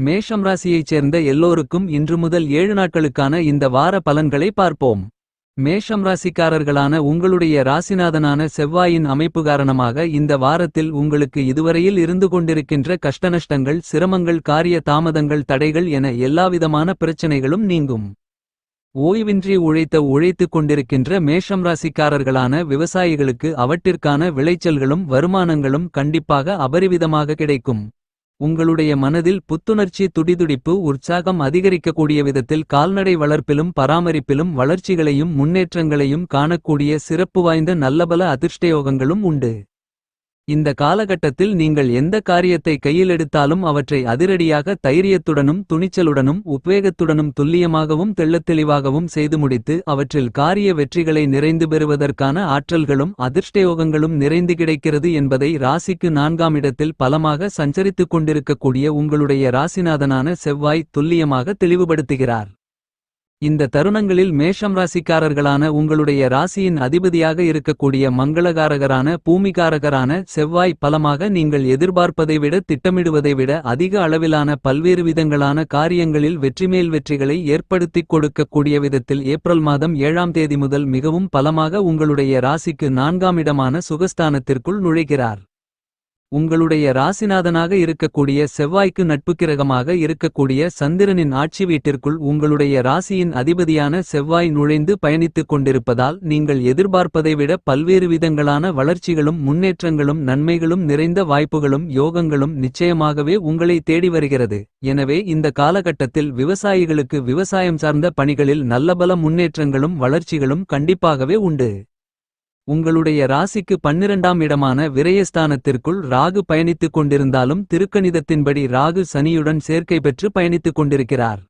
மேஷம் ராசியைச் சேர்ந்த எல்லோருக்கும் இன்று முதல் ஏழு நாட்களுக்கான இந்த வார பலன்களை பார்ப்போம். மேஷம் ராசிக்காரர்களான உங்களுடைய ராசிநாதனான செவ்வாயின் அமைப்பு காரணமாக இந்த வாரத்தில் உங்களுக்கு இதுவரையில் இருந்து கொண்டிருக்கின்ற கஷ்டநஷ்டங்கள் சிரமங்கள் காரிய தாமதங்கள் தடைகள் என எல்லாவிதமான பிரச்சனைகளும் நீங்கும். ஓய்வின்றி உழைத்த உழைத்துக் கொண்டிருக்கின்ற மேஷம் ராசிக்காரர்களான விவசாயிகளுக்கு அவற்றிற்கான விளைச்சல்களும் வருமானங்களும் கண்டிப்பாக அபரிவிதமாக கிடைக்கும். உங்களுடைய மனதில் புத்துணர்ச்சி துடிதுடிப்பு உற்சாகம் அதிகரிக்கக்கூடிய விதத்தில் கால்நடை வளர்ப்பிலும் பராமரிப்பிலும் வளர்ச்சிகளையும் முன்னேற்றங்களையும் காணக்கூடிய சிறப்பு வாய்ந்த நல்லபல அதிர்ஷ்டயோகங்களும் உண்டு. இந்த காலகட்டத்தில் நீங்கள் எந்த காரியத்தை கையில் எடுத்தாலும் அவற்றை அதிரடியாக தைரியத்துடனும் துணிச்சலுடனும் உத்வேகத்துடனும் துல்லியமாகவும் தெள்ளத்தெளிவாகவும் செய்து முடித்து அவற்றில் காரிய வெற்றிகளை நிறைந்து பெறுவதற்கான ஆற்றல்களும் அதிர்ஷ்டயோகங்களும் நிறைந்து கிடைக்கிறது என்பதை ராசிக்கு நான்காம் இடத்தில் பலமாக சஞ்சரித்துக் கொண்டிருக்கக்கூடிய உங்களுடைய ராசிநாதனான செவ்வாய் துல்லியமாக தெளிவுபடுத்துகிறார். இந்த தருணங்களில் மேஷம் ராசிக்காரர்களான உங்களுடைய ராசியின் அதிபதியாக இருக்கக்கூடிய மங்களகாரகரான பூமிகாரகரான செவ்வாய் பலமாக நீங்கள் எதிர்பார்ப்பதை விட திட்டமிடுவதை விட அதிக அளவிலான பல்வேறு விதங்களான காரியங்களில் வெற்றிமேல் வெற்றிகளை ஏற்படுத்திக் கொடுக்கக்கூடிய விதத்தில் ஏப்ரல் மாதம் ஏழாம் தேதி முதல் மிகவும் பலமாக உங்களுடைய ராசிக்கு நான்காம் இடமான சுகஸ்தானத்திற்குள் நுழைகிறார். உங்களுடைய ராசிநாதனாக இருக்கக்கூடிய செவ்வாய்க்கு நட்புக்கிரகமாக இருக்கக்கூடிய சந்திரனின் ஆட்சி வீட்டிற்குள் உங்களுடைய ராசியின் அதிபதியான செவ்வாய் நுழைந்து பயணித்துக் கொண்டிருப்பதால் நீங்கள் எதிர்பார்ப்பதை விட பல்வேறு விதங்களான வளர்ச்சிகளும் முன்னேற்றங்களும் நன்மைகளும் நிறைந்த வாய்ப்புகளும் யோகங்களும் நிச்சயமாகவே உங்களை தேடி வருகிறது. எனவே இந்த காலகட்டத்தில் விவசாயிகளுக்கு விவசாயம் சார்ந்த பணிகளில் நல்லபல முன்னேற்றங்களும் வளர்ச்சிகளும் கண்டிப்பாகவே உண்டு. உங்களுடைய ராசிக்கு பன்னிரண்டாம் இடமான விரயஸ்தானத்திற்குள் ராகு பயணித்துக் கொண்டிருந்தாலும் திருக்கணிதத்தின்படி ராகு சனியுடன் சேர்க்கை பெற்று பயணித்துக் கொண்டிருக்கிறார்.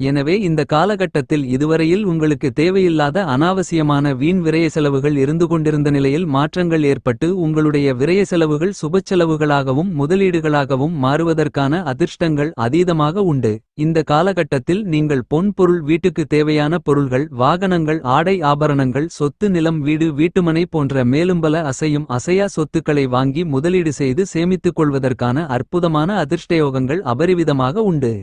எனவே இந்த காலகட்டத்தில் இதுவரையில் உங்களுக்கு தேவையில்லாத அனாவசியமான வீண் விரய செலவுகள் இருந்து கொண்டிருந்த நிலையில் மாற்றங்கள் ஏற்பட்டு உங்களுடைய விரய செலவுகள் சுபச்செலவுகளாகவும் முதலீடுகளாகவும் மாறுவதற்கான அதிர்ஷ்டங்கள் அதீதமாக உண்டு. இந்த காலகட்டத்தில் நீங்கள் பொன் பொருள் வீட்டுக்கு தேவையான பொருள்கள் வாகனங்கள் ஆடை ஆபரணங்கள் சொத்து நிலம் வீடு வீட்டுமனை போன்ற மேலும்பல அசையும் அசையா சொத்துக்களை வாங்கி முதலீடு செய்து சேமித்துக் கொள்வதற்கான அற்புதமான அதிர்ஷ்டயோகங்கள் அபரிவிதமாக உண்டு.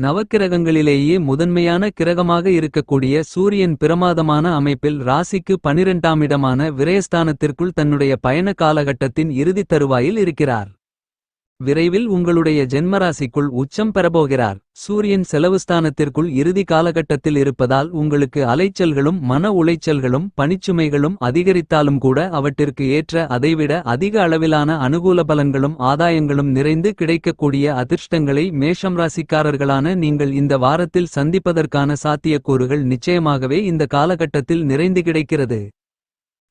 நவக்கிரகங்களிலேயே முதன்மையான கிரகமாக இருக்கக்கூடிய சூரியன் பிரமாதமான அமைப்பில் ராசிக்கு பனிரெண்டாம் இடமான விரயஸ்தானத்திற்குள் தன்னுடைய பயண காலகட்டத்தின் இறுதித் தருவாயில் இருக்கிறார். விரைவில் உங்களுடைய ஜென்மராசிக்குள் உச்சம் பெறப்போகிறார். சூரியன் செலவுஸ்தானத்திற்குள் இறுதி காலகட்டத்தில் இருப்பதால் உங்களுக்கு அலைச்சல்களும் மன உளைச்சல்களும் பணிச்சுமைகளும் அதிகரித்தாலும் கூட அவற்றிற்கு ஏற்ற அதைவிட அதிக அளவிலான அனுகூல பலன்களும் ஆதாயங்களும் நிறைந்து கிடைக்கக்கூடிய அதிர்ஷ்டங்களை மேஷம் ராசிக்காரர்களான நீங்கள் இந்த வாரத்தில் சந்திப்பதற்கான சாத்தியக்கூறுகள் நிச்சயமாகவே இந்த காலகட்டத்தில் நிறைந்து கிடைக்கிறது.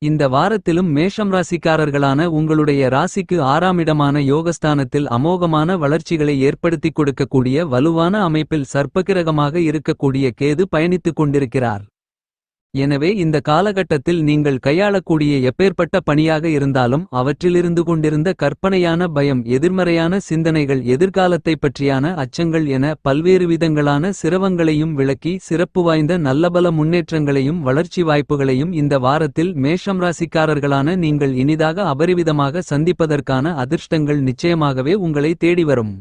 இந்த வாரத்திலும் மேஷம் ராசிக்காரர்களான உங்களுடைய ராசிக்கு ஆறாம் இடமான யோகஸ்தானத்தில் அமோகமான வளர்ச்சிகளை ஏற்படுத்திக் கொடுக்கக்கூடிய வலுவான அமைப்பில் சர்ப்பகிரகமாக இருக்கக்கூடிய கேது பயணித்துக் கொண்டிருக்கிறார். எனவே இந்த காலகட்டத்தில் நீங்கள் கையாளக்கூடிய எப்பேற்பட்ட பணியாக இருந்தாலும் அவற்றிலிருந்து கொண்டிருந்த கற்பனையான பயம் எதிர்மறையான சிந்தனைகள் எதிர்காலத்தைப் பற்றியான அச்சங்கள் என பல்வேறு விதங்களான சிரவங்களையும் விளக்கி சிறப்பு வாய்ந்த நல்லபல முன்னேற்றங்களையும் வளர்ச்சி வாய்ப்புகளையும் இந்த வாரத்தில் மேஷம் ராசிக்காரர்களான நீங்கள் இனிதாக அபரிவிதமாக சந்திப்பதற்கான அதிர்ஷ்டங்கள் நிச்சயமாகவே உங்களை தேடி வரும்.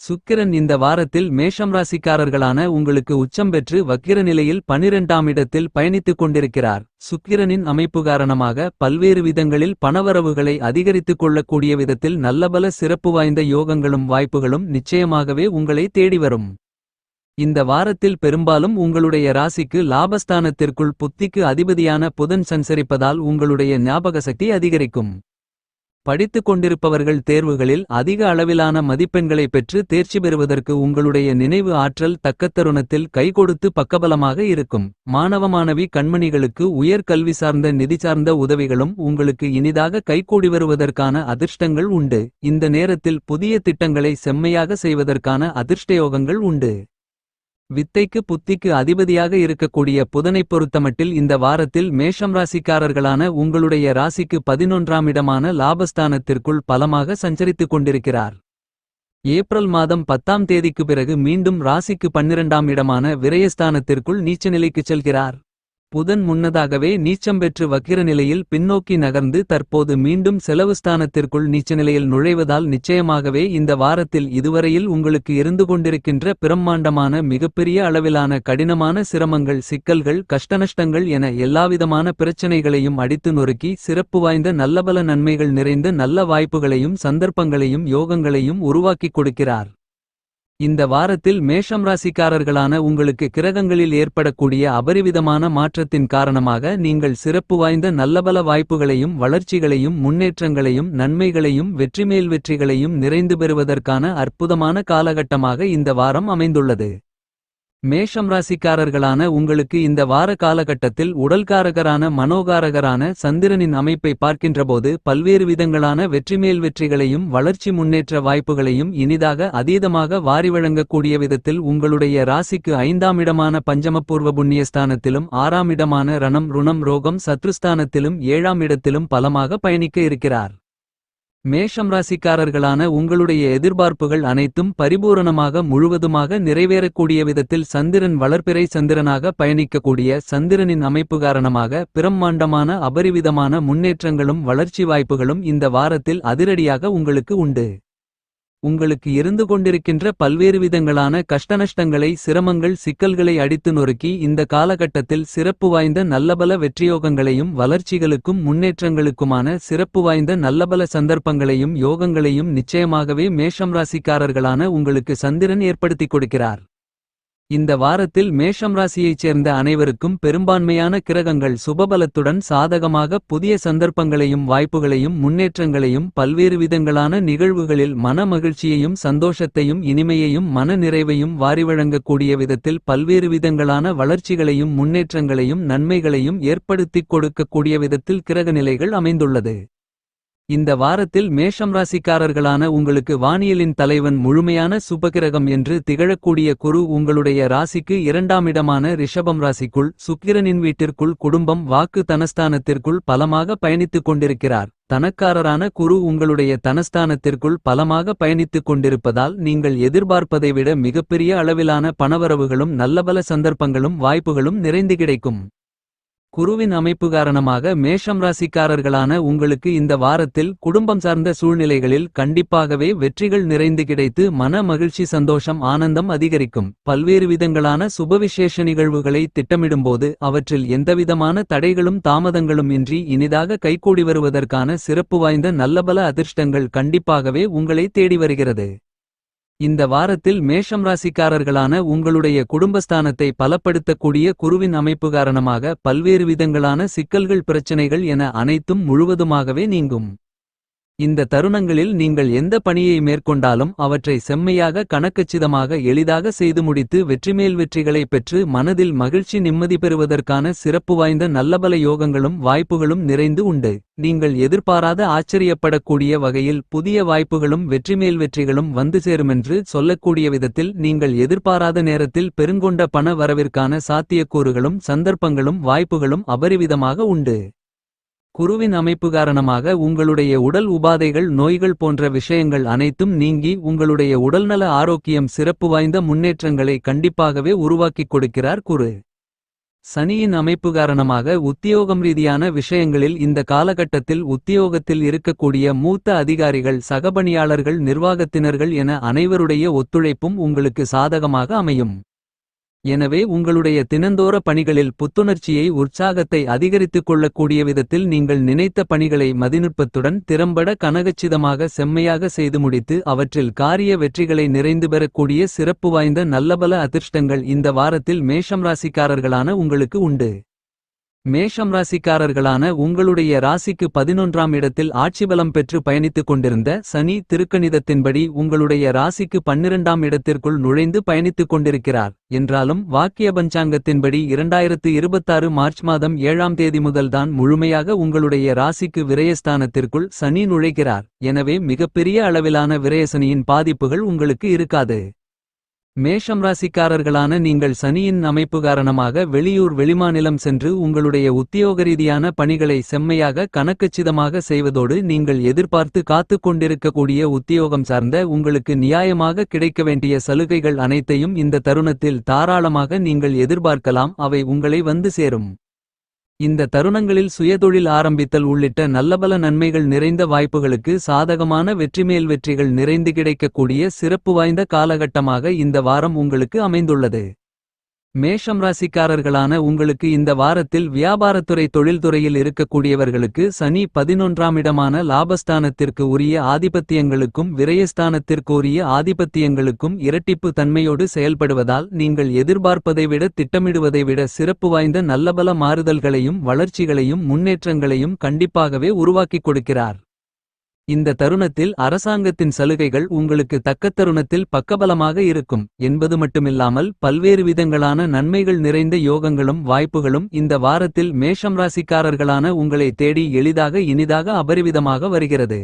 சுக்கிரன் இந்த வாரத்தில் மேஷம் ராசிக்காரர்களான உங்களுக்கு உச்சம் பெற்று வக்கிர நிலையில் பனிரெண்டாம் இடத்தில் பயணித்துக் கொண்டிருக்கிறார். சுக்கிரனின் அமைப்பு காரணமாக பல்வேறு விதங்களில் பணவரவுகளை அதிகரித்துக் கொள்ளக்கூடிய விதத்தில் நல்லபல சிறப்பு வாய்ந்த யோகங்களும் வாய்ப்புகளும் நிச்சயமாகவே உங்களை தேடி வரும். இந்த வாரத்தில் பெரும்பாலும் உங்களுடைய ராசிக்கு லாபஸ்தானத்திற்குள் புத்திக்கு அதிபதியான புதன் சஞ்சரிப்பதால் உங்களுடைய ஞாபகசக்தி அதிகரிக்கும். படித்துக் கொண்டிருப்பவர்கள் தேர்வுகளில் அதிக அளவிலான மதிப்பெண்களை பெற்று தேர்ச்சி பெறுவதற்கு உங்களுடைய நினைவு ஆற்றல் தக்கத்தருணத்தில் கைகொடுத்து பக்கபலமாக இருக்கும். மாணவ மாணவி கண்மணிகளுக்கு உயர் கல்வி சார்ந்த நிதி சார்ந்த உதவிகளும் உங்களுக்கு இனிதாக கைகூடி வருவதற்கான அதிர்ஷ்டங்கள் உண்டு. இந்த நேரத்தில் புதிய திட்டங்களை செம்மையாக செய்வதற்கான அதிர்ஷ்டயோகங்கள் உண்டு. வித்தைக்கு புத்திக்கு அதிபதியாக இருக்கக்கூடிய புதனைப் பொறுத்தமட்டில் இந்த வாரத்தில் மேஷம் ராசிக்காரர்களான உங்களுடைய ராசிக்கு பதினொன்றாம் இடமான லாபஸ்தானத்திற்குள் பலமாக சஞ்சரித்துக் கொண்டிருக்கிறார். ஏப்ரல் மாதம் பத்தாம் தேதிக்கு பிறகு மீண்டும் ராசிக்கு பன்னிரண்டாம் இடமான விரயஸ்தானத்திற்குள் நீச்சநிலைக்குச் செல்கிறார். புதன் முன்னதாகவே நீச்சம் பெற்று வக்கிர நிலையில் பின்னோக்கி நகர்ந்து தற்போது மீண்டும் செலவுஸ்தானத்திற்குள் நீச்சநிலையில் நுழைவதால் நிச்சயமாகவே இந்த வாரத்தில் இதுவரையில் உங்களுக்கு இருந்து கொண்டிருக்கின்ற பிரம்மாண்டமான மிகப்பெரிய அளவிலான கடினமான சிரமங்கள் சிக்கல்கள் கஷ்டநஷ்டங்கள் என எல்லாவிதமான பிரச்சனைகளையும் அடித்து நொறுக்கி சிறப்பு வாய்ந்த நல்லபல நன்மைகள் நிறைந்த நல்ல வாய்ப்புகளையும் சந்தர்ப்பங்களையும் யோகங்களையும் உருவாக்கிக் கொடுக்கிறார். இந்த வாரத்தில் மேஷம் ராசிக்காரர்களான உங்களுக்கு கிரகங்களில் ஏற்படக்கூடிய அபரிவிதமான மாற்றத்தின் காரணமாக நீங்கள் சிறப்பு வாய்ந்த நல்லபல வாய்ப்புகளையும் வளர்ச்சிகளையும் முன்னேற்றங்களையும் நன்மைகளையும் வெற்றிமேல் வெற்றிகளையும் நிறைந்து பெறுவதற்கான அற்புதமான காலகட்டமாக இந்த வாரம் அமைந்துள்ளது. மேஷம் ராசிக்காரர்களான உங்களுக்கு இந்த வார காலகட்டத்தில் உடல்காரகரான மனோகாரகரான சந்திரனின் அமைப்பை பார்க்கின்றபோது பல்வேறு விதங்களான வெற்றிமேல் வெற்றிகளையும் வளர்ச்சி முன்னேற்ற வாய்ப்புகளையும் இனிதாக அதீதமாக வாரி வழங்கக்கூடிய விதத்தில் உங்களுடைய ராசிக்கு ஐந்தாம் இடமான பஞ்சமபூர்வ புண்ணியஸ்தானத்திலும் ஆறாம் இடமான ரணம் ருணம் ரோகம் சத்ருஸ்தானத்திலும் ஏழாம் இடத்திலும் பலமாக பயணிக்க இருக்கிறார். மேஷம் ராசிக்காரர்களான உங்களுடைய எதிர்பார்ப்புகள் அனைத்தும் பரிபூரணமாக முழுவதுமாக நிறைவேறக்கூடிய விதத்தில் சந்திரன் வளர்பிறை சந்திரனாக பயணிக்கக்கூடிய சந்திரனின் அமைப்பு காரணமாக பிரம்மாண்டமான அபரிவிதமான முன்னேற்றங்களும் வளர்ச்சி வாய்ப்புகளும் இந்த வாரத்தில் அதிரடியாக உங்களுக்கு உண்டு. உங்களுக்கு இருந்து கொண்டிருக்கின்ற பல்வேறு விதங்களான கஷ்டநஷ்டங்களை சிரமங்கள் சிக்கல்களை அடித்து நொறுக்கி இந்த காலகட்டத்தில் சிறப்பு வாய்ந்த நல்லபல வெற்றியோகங்களையும் வளர்ச்சிகளுக்கும் முன்னேற்றங்களுக்குமான சிறப்பு வாய்ந்த நல்லபல சந்தர்ப்பங்களையும் யோகங்களையும் நிச்சயமாகவே மேஷம் ராசிக்காரர்களான உங்களுக்கு சந்திரன் ஏற்படுத்திக் கொடுக்கிறார். இந்த வாரத்தில் மேஷம் ராசியைச் சேர்ந்த அனைவருக்கும் பெரும்பான்மையான கிரகங்கள் சுபபலத்துடன் சாதகமாக புதிய சந்தர்ப்பங்களையும் வாய்ப்புகளையும் முன்னேற்றங்களையும் பல்வேறு விதங்களான நிகழ்வுகளில் மன மகிழ்ச்சியையும் சந்தோஷத்தையும் இனிமையையும் மன நிறைவையும் வாரி வழங்கக்கூடிய விதத்தில் பல்வேறு விதங்களான வளர்ச்சிகளையும் முன்னேற்றங்களையும் நன்மைகளையும் ஏற்படுத்திக் கொடுக்கக்கூடிய விதத்தில் கிரகநிலைகள் அமைந்துள்ளது. இந்த வாரத்தில் மேஷம் ராசிக்காரர்களான உங்களுக்கு வானியலின் தலைவன் முழுமையான சுபகிரகம் என்று திகழக்கூடிய குரு உங்களுடைய ராசிக்கு இரண்டாம் இடமான ரிஷபம் ராசிக்குள் சுக்கிரனின் வீட்டிற்குள் குடும்பம் வாக்கு தனஸ்தானத்திற்குள் பலமாக பயணித்துக் கொண்டிருக்கிறார். தனக்காரரான குரு உங்களுடைய தனஸ்தானத்திற்குள் பலமாக பயணித்துக் கொண்டிருப்பதால் நீங்கள் எதிர்பார்ப்பதை விட மிகப்பெரிய அளவிலான பணவரவுகளும் நல்லபல சந்தர்ப்பங்களும் வாய்ப்புகளும் நிறைந்து கிடைக்கும். குருவின் அமைப்பு காரணமாக மேஷம் ராசிக்காரர்களான உங்களுக்கு இந்த வாரத்தில் குடும்பம் சார்ந்த சூழ்நிலைகளில் கண்டிப்பாகவே வெற்றிகள் நிறைந்து கிடைத்து மன மகிழ்ச்சி சந்தோஷம் ஆனந்தம் அதிகரிக்கும். பல்வேறு விதங்களான சுபவிசேஷ நிகழ்வுகளை திட்டமிடும்போது அவற்றில் எந்தவிதமான தடைகளும் தாமதங்களும் இன்றி இனிதாக கைகூடி வருவதற்கான சிறப்பு வாய்ந்த நல்லபல அதிர்ஷ்டங்கள் கண்டிப்பாகவே உங்களை தேடி வருகிறது. இந்த வாரத்தில் மேஷம் ராசிக்காரர்களான உங்களுடைய குடும்பஸ்தானத்தை பலப்படுத்தக்கூடிய குருவின் அமைப்பு காரணமாக பல்வேறு விதங்களான சிக்கல்கள் பிரச்சனைகள் என அனைத்தும் முழுவதுமாகவே நீங்கும். இந்த தருணங்களில் நீங்கள் எந்த பணியை மேற்கொண்டாலும் அவற்றை செம்மையாக கணக்கச்சிதமாக எளிதாக செய்து முடித்து வெற்றிமேல் வெற்றிகளை பெற்று மனதில் மகிழ்ச்சி நிம்மதி பெறுவதற்கான சிறப்பு வாய்ந்த நல்லபல யோகங்களும் வாய்ப்புகளும் நிறைந்து உண்டு. நீங்கள் எதிர்பாராத ஆச்சரியப்படக்கூடிய வகையில் புதிய வாய்ப்புகளும் வெற்றிமேல் வெற்றிகளும் வந்து சேருமென்று சொல்லக்கூடிய விதத்தில் நீங்கள் எதிர்பாராத நேரத்தில் பெருங்கொண்ட பண வரவிற்கான சாத்தியக்கூறுகளும் சந்தர்ப்பங்களும் வாய்ப்புகளும் அபரிவிதமாக உண்டு. குருவின் அமைப்பு காரணமாக உங்களுடைய உடல் உபாதைகள் நோய்கள் போன்ற விஷயங்கள் அனைத்தும் நீங்கி உங்களுடைய உடல்நல ஆரோக்கியம் சிறப்பு வாய்ந்த முன்னேற்றங்களை கண்டிப்பாகவே உருவாக்கிக் கொடுக்கிறார் குரு. சனியின் அமைப்பு காரணமாக உத்தியோகம் ரீதியான விஷயங்களில் இந்த காலகட்டத்தில் உத்தியோகத்தில் இருக்கக்கூடிய மூத்த அதிகாரிகள் சகபணியாளர்கள் நிர்வாகத்தினர்கள் என அனைவருடைய ஒத்துழைப்பும் உங்களுக்கு சாதகமாக அமையும். எனவே உங்களுடைய தினந்தோற பணிகளில் புத்துணர்ச்சியை உற்சாகத்தை அதிகரித்துக் கொள்ளக்கூடிய விதத்தில் நீங்கள் நினைத்த பணிகளை மதிநுட்பத்துடன் திறம்பட கனகச்சிதமாக செம்மையாக செய்து முடித்து அவற்றில் காரிய வெற்றிகளை நிறைந்து பெறக்கூடிய சிறப்பு வாய்ந்த நல்லபல அதிர்ஷ்டங்கள் இந்த வாரத்தில் மேஷம் ராசிக்காரர்களான உங்களுக்கு உண்டு. மேஷம் ராசிக்காரர்களான உங்களுடைய ராசிக்கு பதினொன்றாம் இடத்தில் ஆட்சிபலம் பெற்று பயணித்துக் கொண்டிருந்த சனி திருக்கணிதத்தின்படி உங்களுடைய ராசிக்கு பன்னிரண்டாம் இடத்திற்குள் நுழைந்து பயணித்துக் கொண்டிருக்கிறார். என்றாலும் வாக்கிய பஞ்சாங்கத்தின்படி இரண்டாயிரத்து இருபத்தாறு மார்ச் மாதம் ஏழாம் தேதி முதல்தான் முழுமையாக உங்களுடைய ராசிக்கு விரயஸ்தானத்திற்குள் சனி நுழைகிறார். எனவே மிகப்பெரிய அளவிலான விரயசனியின் பாதிப்புகள் உங்களுக்கு இருக்காது. மேஷம் ராசிக்காரர்களான நீங்கள் சனியின் அமைப்பு காரணமாக வெளியூர் வெளிமாநிலம் சென்று உங்களுடைய உத்தியோக ரீதியான பணிகளை செம்மையாக கணக்குச்சிதமாக செய்வதோடு நீங்கள் எதிர்பார்த்து காத்துக் கொண்டிருக்கக்கூடிய உத்தியோகம் சார்ந்த உங்களுக்கு நியாயமாக கிடைக்க வேண்டிய சலுகைகள் அனைத்தையும் இந்த தருணத்தில் தாராளமாக நீங்கள் எதிர்பார்க்கலாம். அவை உங்களை வந்து சேரும். இந்த தருணங்களில் சுயதொழில் ஆரம்பித்தல் உள்ளிட்ட நல்லபல நன்மைகள் நிறைந்த வாய்ப்புகளுக்கு சாதகமான வெற்றிமேல் வெற்றிகள் நிறைந்து கிடைக்கக்கூடிய சிறப்பு வாய்ந்த காலகட்டமாக இந்த வாரம் உங்களுக்கு அமைந்துள்ளது. மேஷம் ராசிக்காரர்களான உங்களுக்கு இந்த வாரத்தில் வியாபாரத்துறை தொழில்துறையில் இருக்கக்கூடியவர்களுக்கு சனி பதினொன்றாம் இடமான லாபஸ்தானத்திற்கு உரிய ஆதிபத்தியங்களுக்கும் விரயஸ்தானத்திற்கு உரிய ஆதிபத்தியங்களுக்கும் இரட்டிப்பு தன்மையோடு செயல்படுவதால் நீங்கள் எதிர்பார்ப்பதை விட திட்டமிடுவதை விட சிறப்பு வாய்ந்த நல்லபல மாறுதல்களையும் வளர்ச்சிகளையும் முன்னேற்றங்களையும் கண்டிப்பாகவே உருவாக்கிக் கொடுக்கிறார். இந்த தருணத்தில் அரசாங்கத்தின் சலுகைகள் உங்களுக்கு தக்க தருணத்தில் பக்கபலமாக இருக்கும் என்பது மட்டுமில்லாமல் பல்வேறு விதங்களான நன்மைகள் நிறைந்த யோகங்களும் வாய்ப்புகளும் இந்த வாரத்தில் மேஷம் ராசிக்காரர்களான உங்களை தேடி எளிதாக இனிதாக அபரிவிதமாக வருகிறது.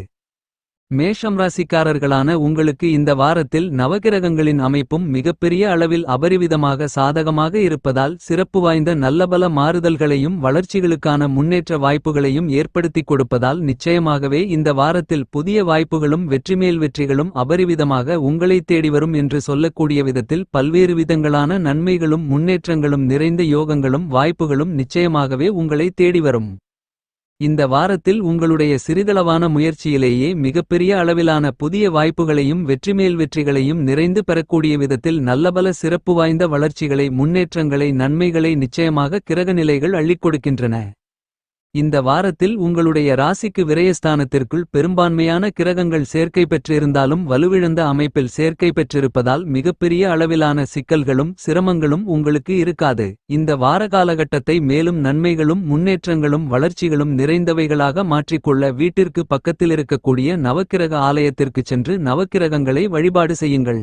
மேஷம் ராசிக்காரர்களான உங்களுக்கு இந்த வாரத்தில் நவகிரகங்களின் அமைப்பும் மிகப்பெரிய அளவில் அபரிவிதமாக சாதகமாக இருப்பதால் சிறப்பு வாய்ந்த நல்லபல மாறுதல்களையும் வளர்ச்சிகளுக்கான முன்னேற்ற வாய்ப்புகளையும் ஏற்படுத்திக் கொடுப்பதால் நிச்சயமாகவே இந்த வாரத்தில் புதிய வாய்ப்புகளும் வெற்றிமேல் வெற்றிகளும் அபரிவிதமாக உங்களை தேடி வரும் என்று சொல்லக்கூடிய விதத்தில் பல்வேறு விதங்களான நன்மைகளும் முன்னேற்றங்களும் நிறைந்த யோகங்களும் வாய்ப்புகளும் நிச்சயமாகவே உங்களை தேடி வரும். இந்த வாரத்தில் உங்களுடைய சிறிதளவான முயற்சியிலேயே மிகப்பெரிய அளவிலான புதிய வாய்ப்புகளையும் வெற்றிமேல் வெற்றிகளையும் நிறைந்து பெறக்கூடிய விதத்தில் நல்லபல சிறப்பு வாய்ந்த வளர்ச்சிகளை முன்னேற்றங்களை நன்மைகளை நிச்சயமாக கிரகநிலைகள் அள்ளிக் கொடுக்கின்றன. இந்த வாரத்தில் உங்களுடைய ராசிக்கு விரயஸ்தானத்திற்குள் பெரும்பான்மையான கிரகங்கள் சேர்க்கை பெற்றிருந்தாலும் வலுவிழந்த அமைப்பில் சேர்க்கை பெற்றிருப்பதால் மிகப்பெரிய அளவிலான சிக்கல்களும் சிரமங்களும் உங்களுக்கு இருக்காது. இந்த வார காலகட்டத்தை மேலும் நன்மைகளும் முன்னேற்றங்களும் வளர்ச்சிகளும் நிறைந்தவைகளாக மாற்றிக்கொள்ள வீட்டிற்கு பக்கத்தில் இருக்கக்கூடிய நவக்கிரக ஆலயத்திற்குச் சென்று நவக்கிரகங்களை வழிபாடு செய்யுங்கள்.